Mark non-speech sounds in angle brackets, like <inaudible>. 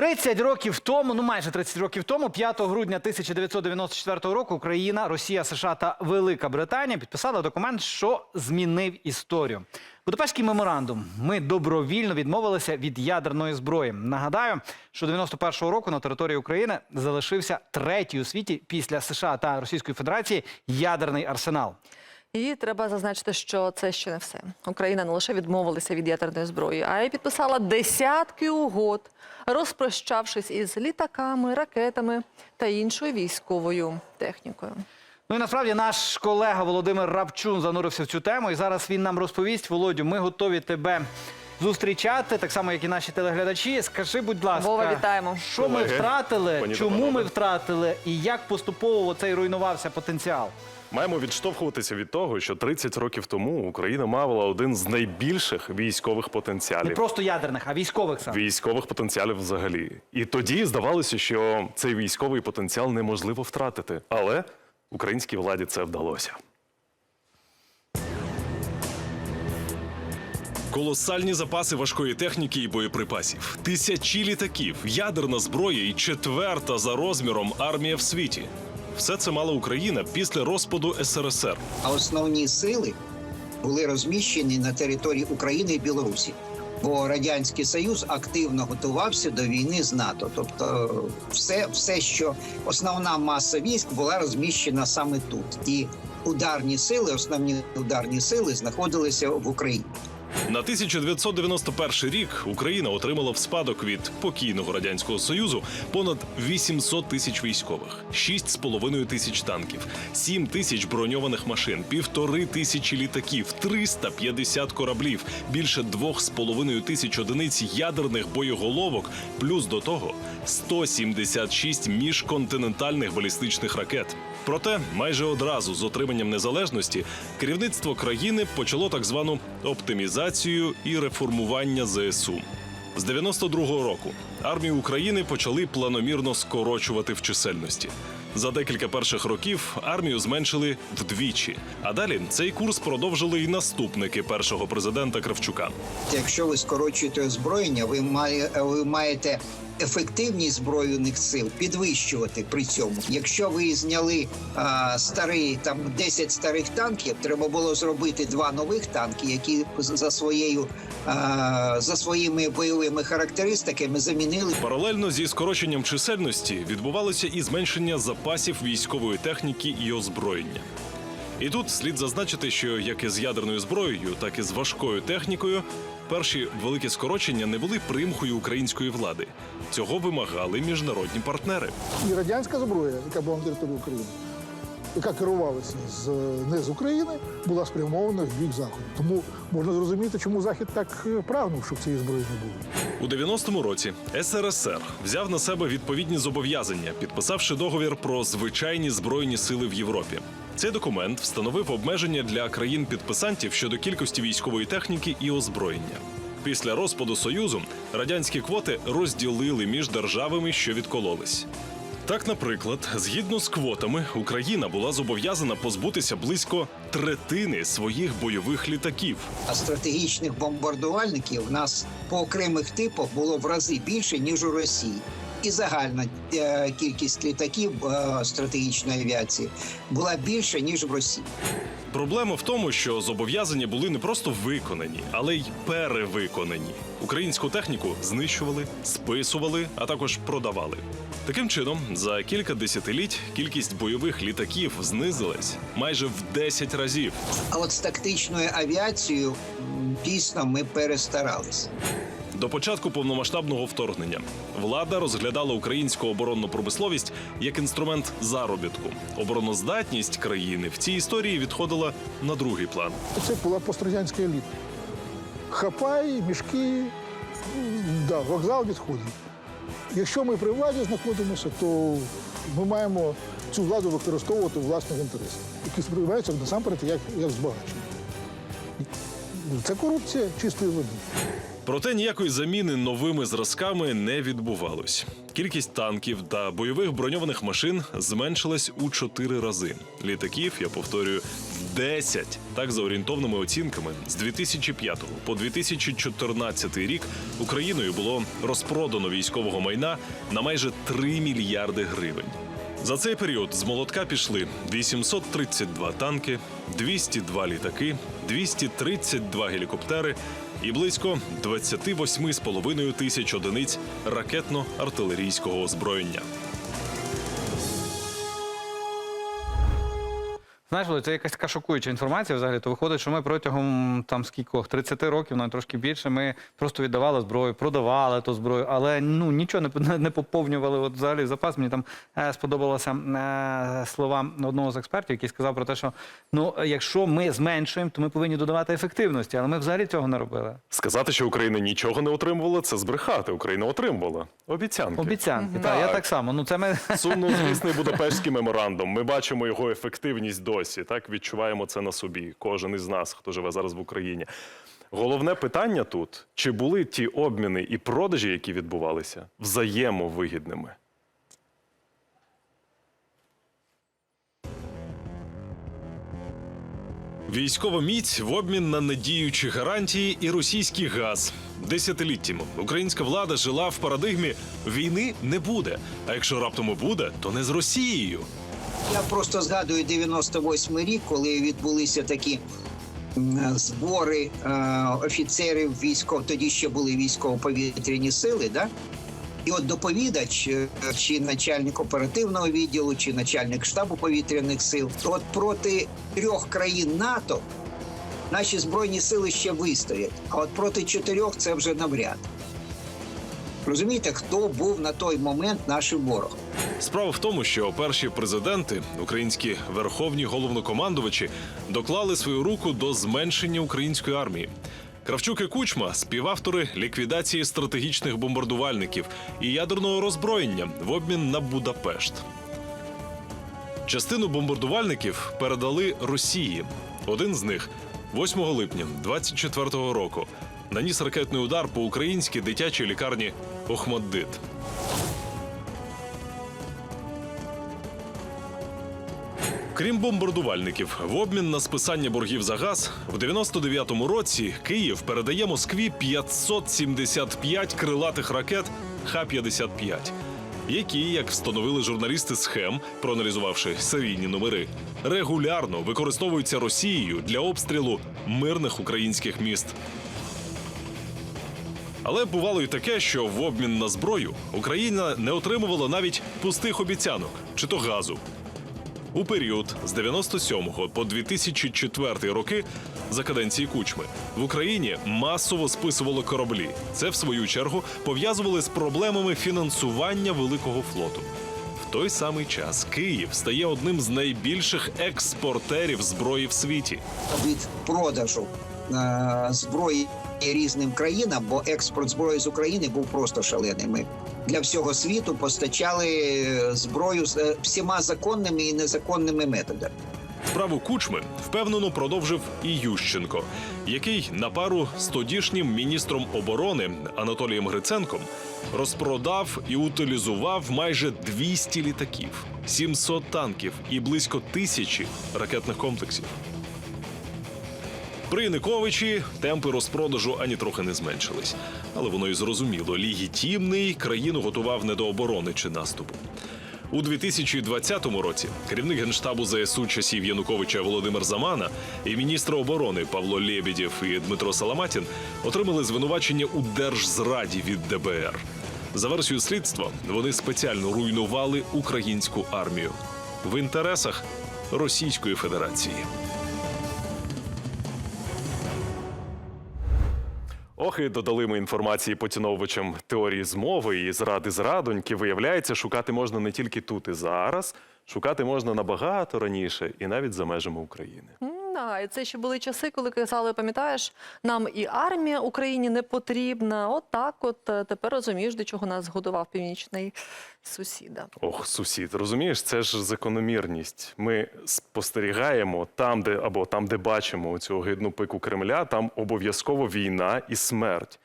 30 років тому, ну майже 30 років тому, 5 грудня 1994 року, Україна, Росія, США та Велика Британія підписали документ, що змінив історію. Будапештський меморандум. Ми добровільно відмовилися від ядерної зброї. Нагадаю, що 91-го року на території України залишився третій у світі після США та Російської Федерації ядерний арсенал. І треба зазначити, що це ще не все. Україна не лише відмовилася від ядерної зброї, а й підписала десятки угод, розпрощавшись із літаками, ракетами та іншою військовою технікою. Ну і насправді наш колега Володимир Рабчун занурився в цю тему, і зараз він нам розповість. Володю, ми готові тебе зустрічати, так само як і наші телеглядачі. Скажи, будь ласка, Вова, вітаємо. що ми втратили, пані чому ми втратили, і як поступово цей руйнувався потенціал? Маємо відштовхуватися від того, що 30 років тому Україна мала один з найбільших військових потенціалів, Не просто ядерних, а військових саме. Військових потенціалів взагалі. І тоді здавалося, що цей військовий потенціал неможливо втратити. Але українській владі це вдалося. Колосальні запаси важкої техніки і боєприпасів, тисячі літаків, ядерна зброя і четверта за розміром армія в світі. Все це мала Україна після розпаду СРСР. а основні сили були розміщені на території України і Білорусі. Бо радянський союз активно готувався до війни з НАТО. Тобто, е, все, все, що основна маса військ була розміщена саме тут, і ударні сили, основні ударні сили знаходилися в Україні. На 1991 рік Україна отримала в спадок від покійного радянського союзу понад 800 тисяч військових, 6,5 тисяч танків, 7 тисяч броньованих машин, півтори тисячі літаків, 350 кораблів, більше 2,5 тисяч одиниць ядерних боєголовок, плюс до того 176 міжконтинентальних балістичних ракет. Проте майже одразу з отриманням незалежності керівництво країни почало так звану оптимізацію і реформування ЗСУ. З 92-го року армію України почали планомірно скорочувати в чисельності. За декілька перших років армію зменшили вдвічі. А далі цей курс продовжили й наступники першого президента Кравчука. Якщо ви скорочуєте озброєння, ви, має, ви маєте ефективність збройних сил підвищувати при цьому. Якщо ви зняли а, старий там 10 старих танків, треба було зробити два нових танки, які за своєю а, за своїми бойовими характеристиками замінили Паралельно зі скороченням чисельності відбувалося і зменшення запасів військової техніки і озброєння. І тут слід зазначити, що як і з ядерною зброєю, так і з важкою технікою, перші великі скорочення не були примхою української влади. Цього вимагали міжнародні партнери. і радянська зброя, яка була на території України, яка керувалася з не з України, була спрямована в бік заходу. Тому можна зрозуміти, чому захід так е, прагнув, щоб цієї зброї не було. У 90-му році СРСР взяв на себе відповідні зобов'язання, підписавши договір про звичайні збройні сили в Європі. Цей документ встановив обмеження для країн-підписантів щодо кількості військової техніки і озброєння. Після розпаду союзу радянські квоти розділили між державами, що відкололись. Так, наприклад, згідно з квотами, Україна була зобов'язана позбутися близько третини своїх бойових літаків. А стратегічних бомбардувальників в нас по окремих типах було в рази більше ніж у Росії. І загальна е, кількість літаків е, стратегічної авіації була більша ніж в Росії. Проблема в тому, що зобов'язання були не просто виконані, але й перевиконані. Українську техніку знищували, списували, а також продавали. Таким чином, за кілька десятиліть кількість бойових літаків знизилась майже в 10 разів. А от з тактичною авіацією дійсно ми перестарались. До початку повномасштабного вторгнення влада розглядала українську оборонну промисловість як інструмент заробітку. Обороноздатність країни в цій історії відходила на другий план. Це була пострадянська еліта. Хапай, мішки, да, вокзал відходить. Якщо ми при владі знаходимося, то ми маємо цю владу використовувати у власних інтересах, які сприймаються насамперед як, як збагачення. Це корупція чистої води. Проте ніякої заміни новими зразками не відбувалось. Кількість танків та бойових броньованих машин зменшилась у чотири рази. Літаків, я повторюю, 10. Так, за орієнтовними оцінками, з 2005 по 2014 рік Україною було розпродано військового майна на майже 3 мільярди гривень. За цей період з молотка пішли 832 танки, 202 літаки, 232 гелікоптери і близько 28,5 тисяч одиниць ракетно-артилерійського озброєння. Знаєш, Володь, це якась така шокуюча інформація. Взагалі, то виходить, що ми протягом там скількох 30 років, навіть трошки більше, ми просто віддавали зброю, продавали ту зброю, але ну нічого не, не поповнювали. От взагалі запас. Мені там е, сподобалося е, слова одного з експертів, який сказав про те, що ну якщо ми зменшуємо, то ми повинні додавати ефективності, але ми взагалі цього не робили. Сказати, що Україна нічого не отримувала, це збрехати. Україна отримувала обіцянки. Обіцянки. Так, я Так. так само. Ну це ми Сумнозвісний <laughs> Будапештський меморандум. Ми бачимо його ефективність досі. Так відчуваємо це на собі. Кожен із нас, хто живе зараз в Україні. Головне питання тут: чи були ті обміни і продажі, які відбувалися, взаємовигідними? Військова міць в обмін на надіючі гарантії і російський газ. Десятиліттями українська влада жила в парадигмі війни не буде. А якщо раптом і буде, то не з Росією. Я просто згадую 98 рік, коли відбулися такі збори е, офіцерів військов, тоді ще були військово-повітряні сили, да? І от доповідач, е, чи начальник оперативного відділу, чи начальник штабу повітряних сил, от проти трьох країн НАТО наші збройні сили ще вистоять. А от проти чотирьох це вже навряд. Розумієте, хто був на той момент нашим ворогом? Справа в тому, що перші президенти, українські верховні головнокомандувачі, доклали свою руку до зменшення української армії. Кравчук і Кучма співавтори ліквідації стратегічних бомбардувальників і ядерного роззброєння в обмін на Будапешт. Частину бомбардувальників передали Росії. Один з них 8 липня 24-го року наніс ракетний удар по українській дитячій лікарні Охмаддит. Крім бомбардувальників, в обмін на списання боргів за газ в 99-му році Київ передає Москві 575 крилатих ракет Х-55, які, як встановили журналісти схем, проаналізувавши серійні номери, регулярно використовуються Росією для обстрілу мирних українських міст. Але бувало й таке, що в обмін на зброю Україна не отримувала навіть пустих обіцянок чи то газу. У період з 97 по 2004 роки за каденції Кучми в Україні масово списували кораблі. Це в свою чергу пов'язували з проблемами фінансування великого флоту. В той самий час Київ стає одним з найбільших експортерів зброї в світі. від продажу е, зброї різним країнам, бо експорт зброї з України був просто шалений. Ми для всього світу постачали е, зброю з е, всіма законними і незаконними методами. Справу Кучми впевнено продовжив і Ющенко, який на пару з тодішнім міністром оборони Анатолієм Гриценком розпродав і утилізував майже 200 літаків, 700 танків і близько тисячі ракетних комплексів. При Януковичі темпи розпродажу ані трохи не зменшились, але воно й зрозуміло. Легітимний країну готував не до оборони чи наступу. У 2020 році керівник генштабу ЗСУ часів Януковича Володимир Замана і міністр оборони Павло Лєбідєв і Дмитро Саламатін отримали звинувачення у держзраді від ДБР. За версією слідства, вони спеціально руйнували українську армію в інтересах Російської Федерації. Ох, і додали ми інформації поціновувачам теорії змови і зради зрадоньки. Виявляється, шукати можна не тільки тут і зараз, шукати можна набагато раніше і навіть за межами України. І це ще були часи, коли казали, пам'ятаєш, нам і армія Україні не потрібна. От так, от е, тепер розумієш, до чого нас годував північний сусіда. Ох, сусід, розумієш, це ж закономірність. Ми спостерігаємо там, де або там, де бачимо цю гидну пику Кремля, там обов'язково війна і смерть.